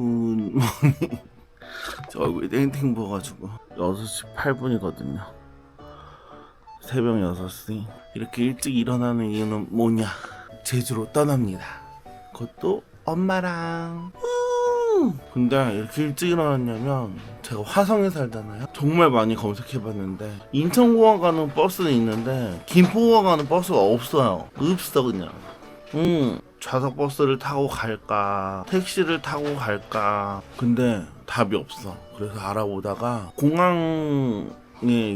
굿모닝 저 얼굴에 땡땡 부어가지고. 6시 8분이거든요. 새벽 6시. 이렇게 일찍 일어나는 이유는 뭐냐? 제주로 떠납니다. 그것도 엄마랑. 음. 근데 이렇게 일찍 일어났냐면 제가 화성에 살잖아요. 정말 많이 검색해봤는데 인천공항 가는 버스는 있는데 김포공항 가는 버스가 없어요. 없어 그냥. 음, 좌석 버스를 타고 갈까, 택시를 타고 갈까. 근데 답이 없어. 그래서 알아보다가 공항에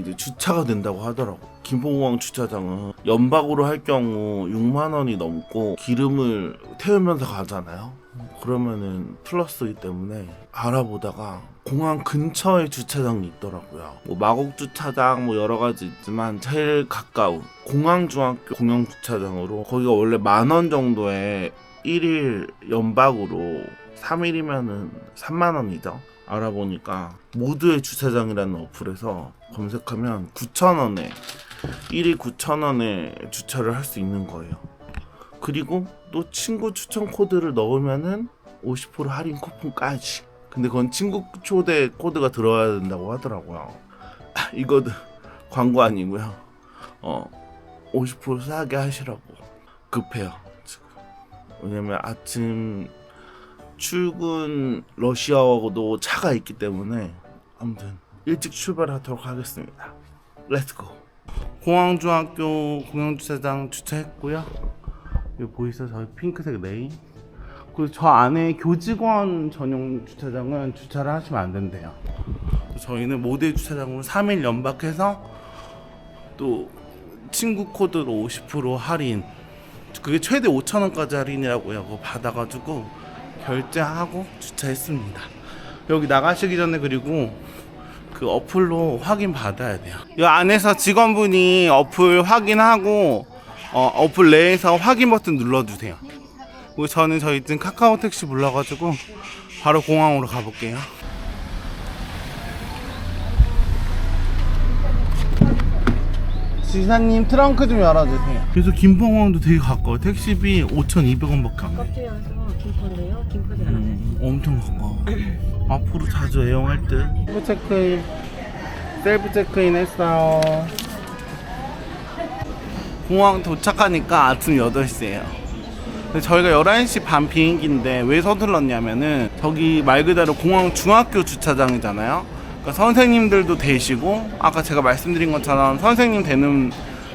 이제 주차가 된다고 하더라고. 김포공항 주차장은 연박으로 할 경우 6만 원이 넘고 기름을 태우면서 가잖아요. 그러면은 플러스이기 때문에 알아보다가 공항 근처에 주차장이 있더라고요. 뭐 마곡 주차장 뭐 여러 가지 있지만 제일 가까운 공항 중학교 공영 주차장으로 거기가 원래 만 원 정도에 1일 연박으로 3일이면은 3만 원이죠. 알아보니까 모두의 주차장이라는 어플에서 검색하면 9천 원에 1일 9천 원에 주차를 할 수 있는 거예요. 그리고 또 친구 추천 코드를 넣으면은 50% 할인 쿠폰까지. 근데 그건 친구 초대 코드가 들어야 된다고 하더라고요. 아, 이거는 광고 아니고요. 어, 50% 싸게 하시라고 급해요 지금. 왜냐면 아침 출근 러시아워도 차가 있기 때문에 아무튼 일찍 출발하도록 하겠습니다. 렛츠고. 공항중학교 공영주차장 주차했고요. 여기 보이세요? 저희 핑크색 레인. 그리고 저 안에 교직원 전용 주차장은 주차를 하시면 안 된대요. 저희는 모델 주차장으로 3일 연박해서 또 친구 코드로 50% 할인. 그게 최대 5,000원까지 할인이라고요. 그거 받아가지고 결제하고 주차했습니다. 여기 나가시기 전에 그리고 그 어플로 확인 받아야 돼요. 이 안에서 직원분이 어플 확인하고 어, 어플 내에서 확인 버튼 눌러주세요. 저는 저희 지금 카카오 택시 불러가지고 바로 공항으로 가볼게요. 지사님 트렁크 좀 열어주세요. 그래서 김포공항도 되게 가까워. 택시비 5,200원밖에 안 돼. 껍질이어서 김포인데요. 김포지 않아요. 음, 엄청 가까워. 앞으로 자주 애용할 듯. 셀프 체크인, 셀프 체크인 했어요. 공항 도착하니까 아침 8시예요. 근데 저희가 11시 반 비행기인데 왜 서둘렀냐면은 저기 말 그대로 공항 중학교 주차장이잖아요. 그러니까 선생님들도 되시고 아까 제가 말씀드린 것처럼 선생님 되는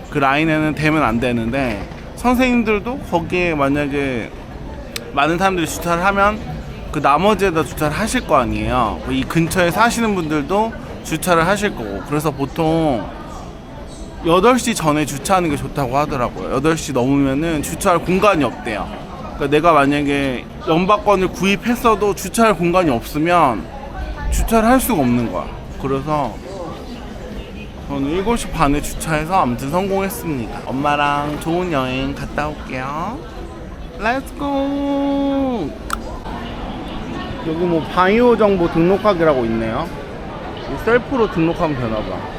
그 라인에는 되면 안 되는데 선생님들도 거기에 만약에 많은 사람들이 주차를 하면 그 나머지에다 주차를 하실 거 아니에요. 이 근처에 사시는 분들도 주차를 하실 거고. 그래서 보통 8시 전에 주차하는 게 좋다고 하더라고요. 8시 넘으면은 주차할 공간이 없대요. 그러니까 내가 만약에 연박권을 구입했어도 주차할 공간이 없으면 주차를 할 수가 없는 거야. 그래서 저는 7시 반에 주차해서 아무튼 성공했습니다. 엄마랑 좋은 여행 갔다 올게요. 렛츠고! 여기 뭐 바이오 정보 등록하기라고 있네요. 이 셀프로 등록하면 되나봐.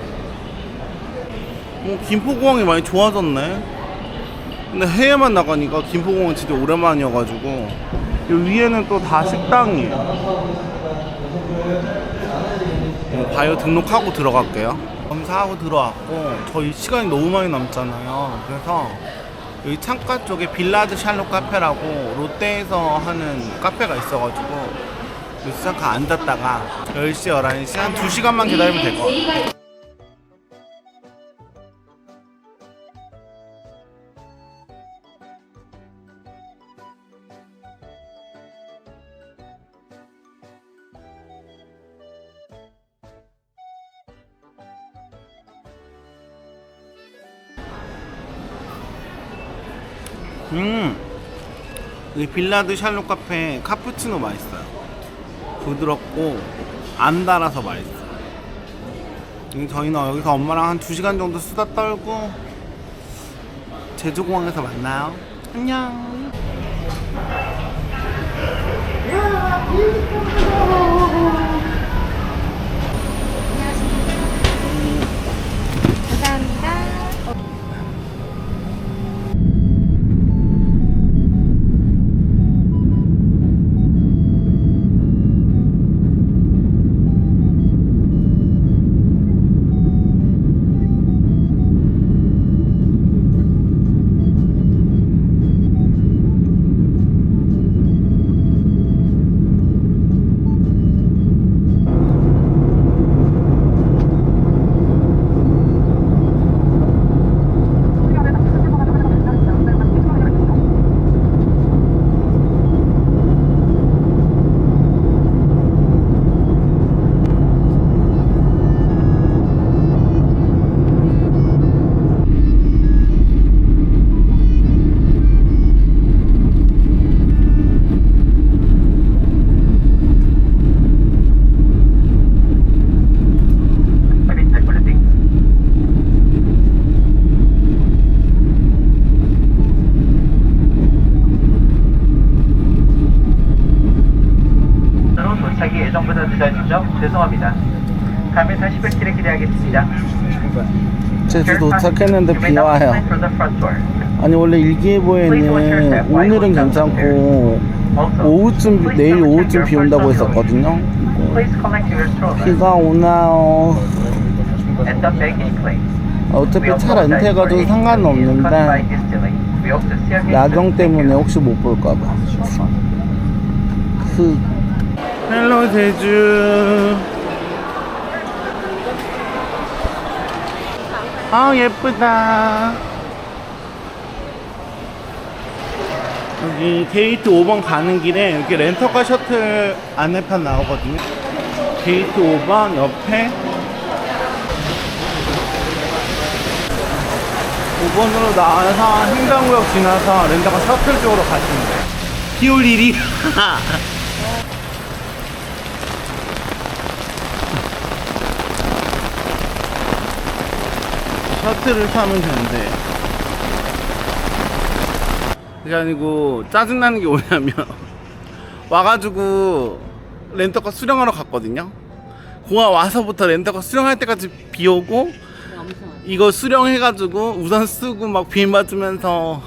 어, 김포공항이 많이 좋아졌네. 근데 해외만 나가니까 김포공항 진짜 오랜만이어가지고 이 위에는 또 다 식당이에요. 어, 바이오 등록하고 들어갈게요. 검사하고 들어왔고 저희 시간이 너무 많이 남잖아요. 그래서 여기 창가 쪽에 빌라드 샬롯 카페라고 롯데에서 하는 카페가 있어가지고 잠깐 앉았다가 10시, 11시 한 2시간만 기다리면 될 것 같아요. 빌라드 샬롯 카페 카푸치노 맛있어요. 부드럽고 안 달아서 맛있어요. 음, 저희는 여기서 엄마랑 한 2시간 정도 수다 떨고 제주공항에서 만나요. 안녕. 도착이 예정보다 늦어진 점 죄송합니다. 다음에 다시 뵐 길에 기대하겠습니다. 제주 도착했는데 비 와요. 아니 원래 일기예보에는 오늘은 괜찮고 오후쯤 내일 오후쯤 비 온다고 했었거든요. 비가 오나요? 어차피 차 렌트해가지고 상관은 없는데 야경 때문에 혹시 못 볼까봐. 그 헬로 제주. 아 예쁘다. 여기 게이트 5번 가는 길에 이렇게 렌터카 셔틀 안내판 나오거든요. 게이트 5번 옆에 5번으로 나와서 횡단구역 지나서 렌터카 셔틀 쪽으로 가시면 돼요. 비올 일이. 셔틀을 타면 되는데. 그게 아니고 짜증나는 게 뭐냐면 와가지고 렌터카 수령하러 갔거든요. 공항 와서부터 렌터카 수령할 때까지 비 오고 이거 수령해가지고 우산 쓰고 막 비 맞으면서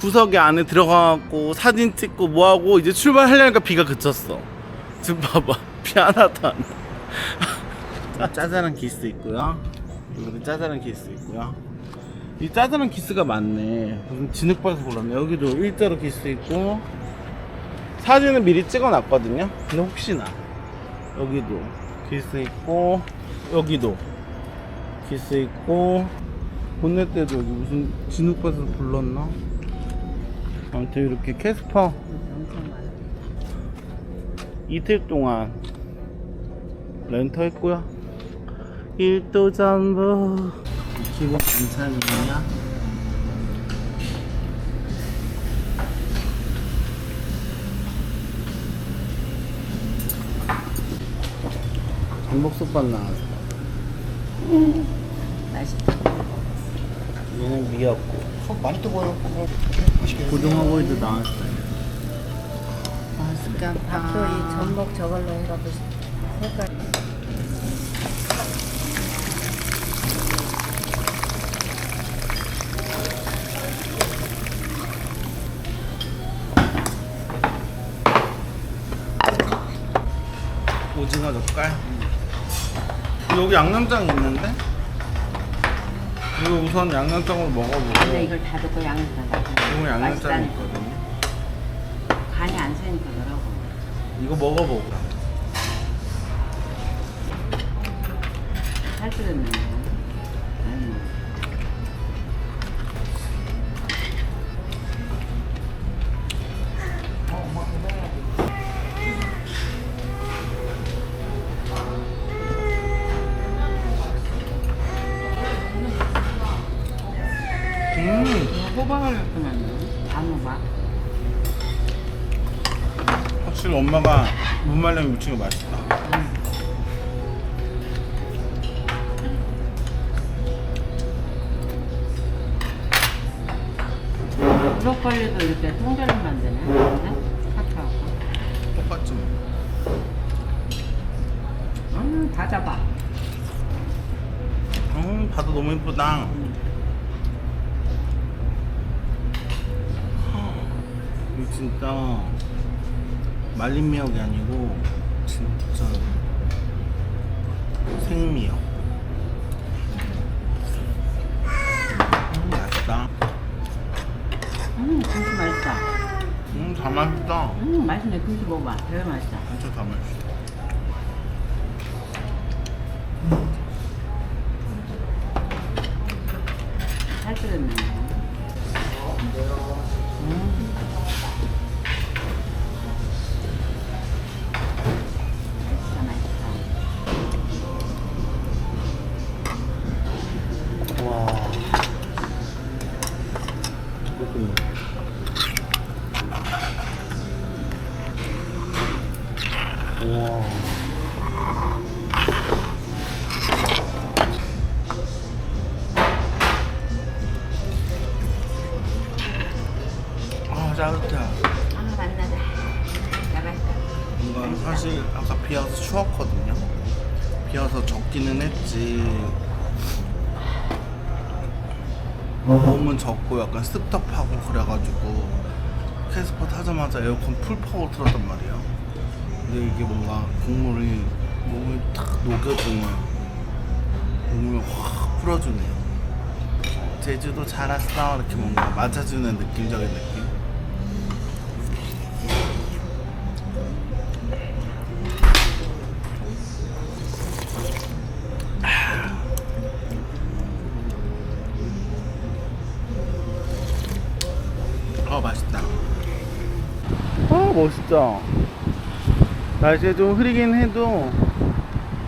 구석에 안에 들어가갖고 사진 찍고 뭐하고 이제 출발하려니까 비가 그쳤어. 지금 봐봐 비 하나도 안 나. 짜잘한 기스 있고요. 여기도 짜잘한 기스 있고요. 이 짜잘한 기스가 많네. 무슨 진흙밭에서 골랐네. 여기도 일자로 기스 있고 사진은 미리 찍어 놨거든요. 근데 혹시나 여기도 기스 있고 여기도 기스 있고 본넷대도 여기 무슨 진흙밭에서 불렀나? 아무튼 이렇게 캐스퍼 이틀 동안 렌터했고요. 일도 전부 기본 반찬이냐? 전복솥밥 나왔어. 맛있다. 얘는 미역국. 많이 뜨거워요. 고등어구이도 나왔어요. 맛있겠다. 밥도 이 전복 저걸로 해가지고 색깔. 오징어 젓갈. 여기 양념장 있는데? 이거 우선 양념장으로 먹어보고. 이걸 다 넣고 넣고. 이거 양념장 맛있다니까. 있거든요. 간이 안 세니까 그러고. 이거 먹어보고. 살찌는 거. 무말랭이 무친 거 맛있다. 브로콜리도 이렇게 통조림 만드네. 네? 카카오고. 똑같지 뭐. 음, 다 잡아. 음, 봐도 너무 예쁘다. 이거 진짜 말린 미역이 아니고 진짜 생미역. 음, 맛있다. 음, 김치 맛있다. 음, 다 맛있다. 음, 맛있네. 김치 먹어봐. 되게 맛있다. 진짜 다 맛있어. 살찌는 거. 짜릿해. 아, 만나자. 뭔가 사실 아까 비 와서 추웠거든요. 비 와서 젖기는 했지. 몸은 젖고 약간 습답하고 그래가지고 캐스퍼 타자마자 에어컨 풀 파워 틀었단 말이에요. 근데 이게 뭔가 국물이 몸을 탁 녹여주는 몸을 확 풀어주네요. 제주도 잘 왔어 이렇게 뭔가 맞아주는 느낌적인 느낌. 아 맛있다. 아 멋있다. 날씨가 좀 흐리긴 해도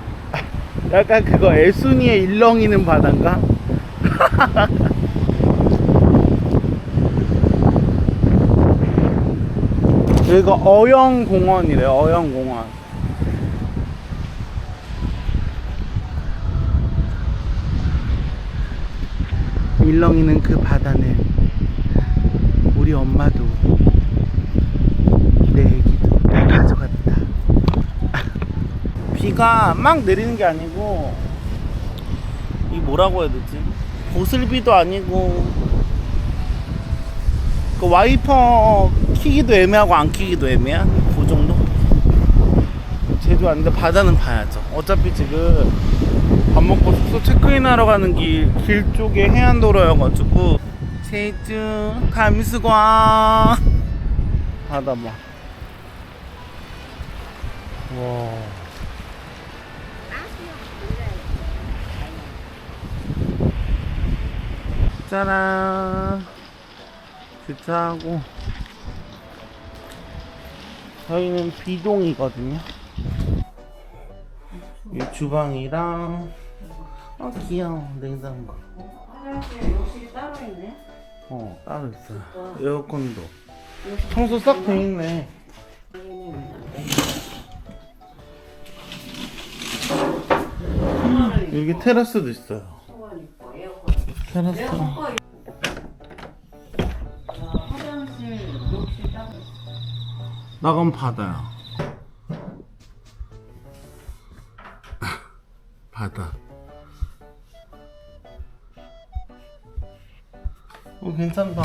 약간 그거 애순이의 일렁이는 바다인가? 여기가 어영공원이래 어영공원 일렁이는 그 바다는 우리 엄마도 내 애기도 다 가져갔다. 비가 막 내리는 게 아니고 이 뭐라고 해야 되지? 보슬비도 아니고 그 와이퍼 키기도 애매하고 안 키기도 애매한 그 정도? 제주 왔는데 바다는 봐야죠. 어차피 지금 밥 먹고 숙소 체크인하러 가는 길, 길 쪽에 해안도로여가지고 제주 감수광. 바다 봐 와. 짜란. 주차하고. 저희는 비동이거든요. 이 주방이랑 어 귀여워 냉장고. 욕실이 따로 있네. 어. 따로 있어 에어컨도. 청소 싹 돼 있네. 여기 테라스도 있어요. 테라스. 화장실, 욕실 따로 있어. 나가면 바다야 바다 어 괜찮다.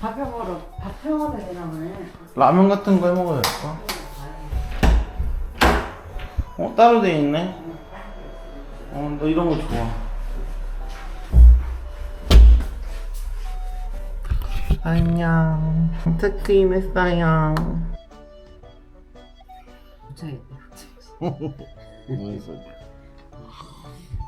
밥 해 먹으러, 밥 해 먹어야 되나 보네. 라면 같은 거 해 먹어야 될까? 어 따로 돼 있네. 어 너 이런 거 좋아. 안녕. 체크인 했어요. 무슨 소리야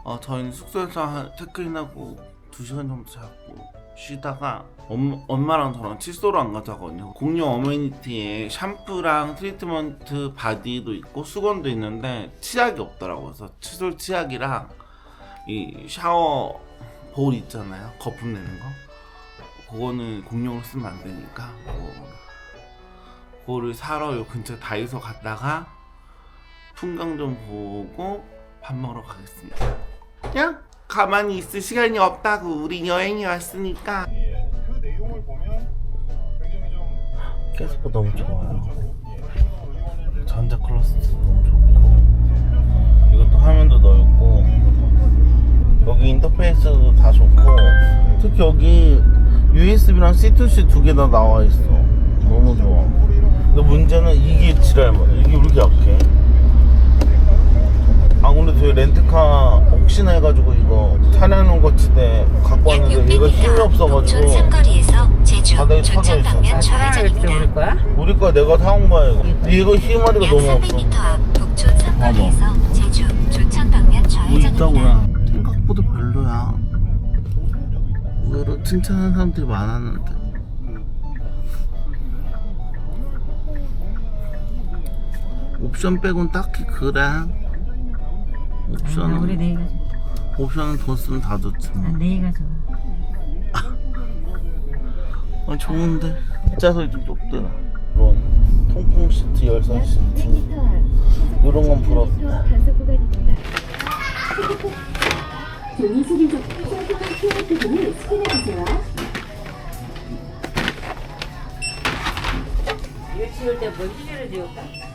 어, 저희는 숙소에서 한 체크인하고 2시간 정도 자고 쉬다가 엄, 엄마랑 저랑 칫솔을 안 가져가거든요. 공룡 어메니티에 샴푸랑 트리트먼트 바디도 있고 수건도 있는데 치약이 없더라고요. 그래서 칫솔 치약이랑 이 샤워 볼 있잖아요. 거품 내는 거. 그거는 공룡으로 쓰면 안 되니까 그거, 그거를 사러 요 근처 다이소 갔다가 풍광 좀 보고 밥 먹으러 가겠습니다. 야 가만히 있을 시간이 없다고 우리 여행이 왔으니까. 그 내용을 보면 굉장히 좀 캐스퍼 너무 좋아요. 전자 클러스터 너무 좋고 이것도 화면도 넓고 여기 인터페이스도 다 좋고 특히 여기 USB랑 C2C 두 개 다 나와 있어. 너무 좋아. 근데 문제는 이게 지랄 뭐 이게 왜 이렇게 약해? 아 근데 저희 렌트카 혹시나 해가지고 이거 차량용 거치대 갖고 약 왔는데 얘가 힘이 600m 없어가지고 북촌 삼거리에서 제주 바다에 차가 조천 있어. 방면 좌회전입니다. 우리 거야? 우리 거 내가 사온 거야 이거. 이거 힘마리가 약 너무 없어. 300m 앞 북촌 삼거리에서 제주 조천 방면 뭐 좌회전입니다. 생각보다 별로야. 의외로 칭찬하는 사람들이 많았는데. 옵션 빼곤 딱히 그래. 옵션은 우리 내가 옵션은 돈 쓰면 다 좋지. 뭐. 내가 좋아. 아 좋은데 뒷좌석이 좀 좁더라. 그런 통풍 시트, 열선 시트 이런 건 부럽다. 종이 소리 좀 셀프만 QR 코드를 스캔해 주세요. 지을 때뭐 희귀를 지울까?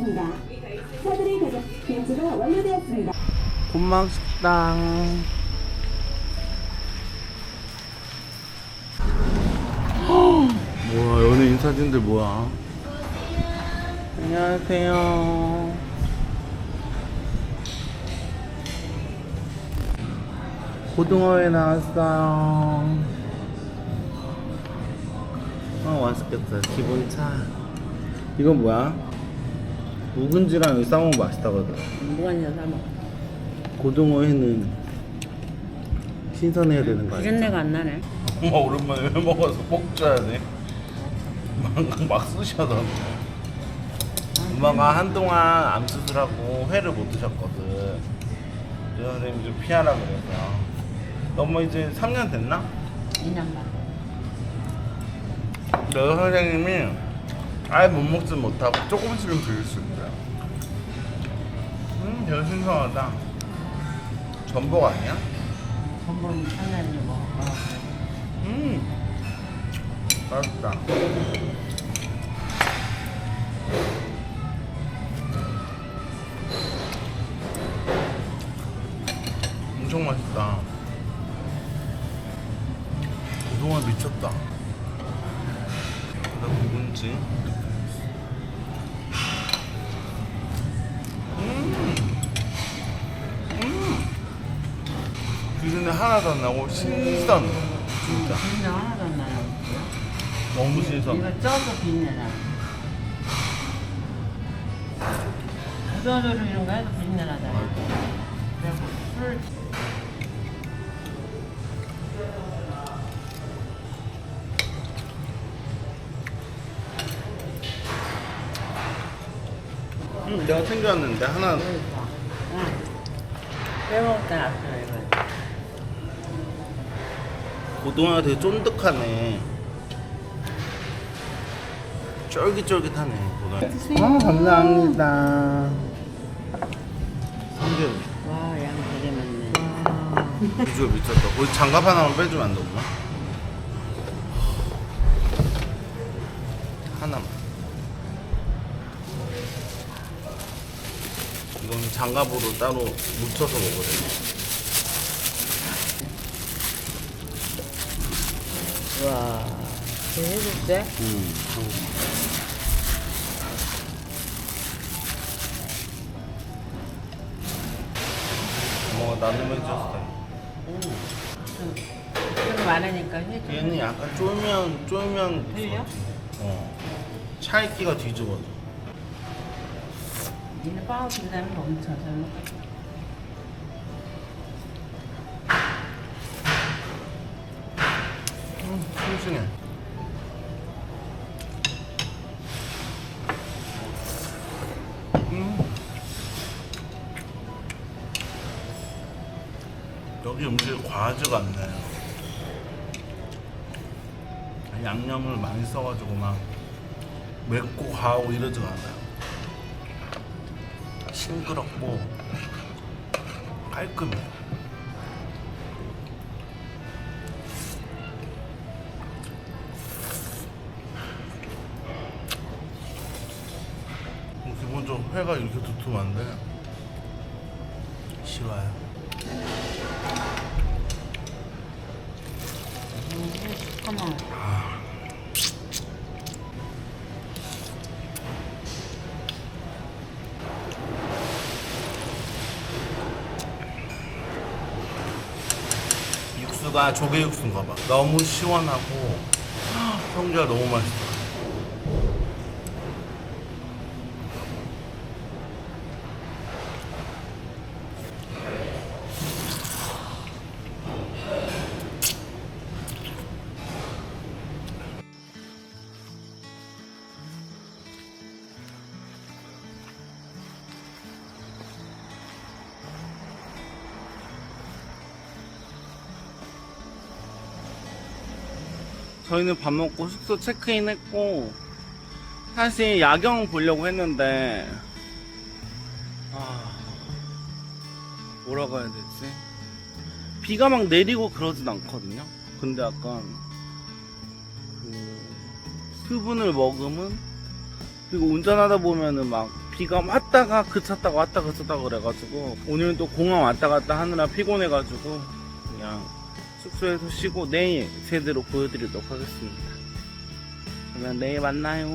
완료되었습니다. 차들의 가격 빈지가 완료되었습니다. 곤망 식당. 뭐야 연예인 사진들 뭐야? 안녕하세요. 고등어회 나왔어요. 어 맛있겠다. 기본 차. 이건 뭐야? 묵은지랑 싸먹으면 맛있다거든. 무관이나 삶아. 고등어회는 신선해야 되는 거 이런 내가 안 나네. 엄마 오랜만에 회 먹어서 꼭 줘야 돼. 막, 막 쑤셔서. 엄마가 한동안 암 수술하고 회를 못 드셨거든. 그 선생님이 좀 피하라 그래서. 너무 이제 3년 됐나? 2년 반. 너 선생님이 아예 못 먹지 못하고 조금씩은 드릴 수 있어요. 음, 되게 신선하다. 전복 아니야? 전분 상난이 뭐. 어. 음, 맛있다. 엄청 맛있다. 안 나고 신선. 진짜. 비린내 하나도 안 나요. 너무 신선. 이거 쪄서 비린내 나. 부서져로 이런 거 해도 비린내 나잖아. 그래서 술 응, 내가 챙겨왔는데 하나 빼먹을 때 놨어요, 이거. 고등어가 되게 쫀득하네. 쫄깃쫄깃하네 고등어. 아 감사합니다. 삼겹 와, 양 되게 많네. 비주얼 미쳤다. 거기 장갑 하나만 빼주면 안 되구나. 하나만. 이건 장갑으로 따로 묻혀서 먹어야 돼. 와, 쟤 해줄게. 음. 뭐가 나눔 해줬어. 술 많으니까 해줘. 얘는 약간 쫄면 쫄면. 틀려? 어. 차이기가 뒤집어져. 니네 빵거 엄청 잘 먹겠 다. 음. 음. 여기 음식이 과하지가 않네. 양념을 많이 써가지고 막 맵고 과하고 이러지가 않아요. 싱그럽고 깔끔해. 기 두툼한데 싫어요. 잠깐만. 육수가 조개 육수인가 봐. 너무 시원하고 성게가 너무 맛있어. 저희는 밥 먹고 숙소 체크인 했고 사실 야경 보려고 했는데 아 뭐라고 해야 되지? 비가 막 내리고 그러진 않거든요. 근데 약간 그 수분을 머금은 그리고 운전하다 보면은 막 비가 왔다가 그쳤다가 왔다 그쳤다가 그래가지고 오늘은 또 공항 왔다 갔다 하느라 피곤해가지고 그냥 숙소에서 쉬고 내일 제대로 보여드리도록 하겠습니다. 그러면 내일 만나요.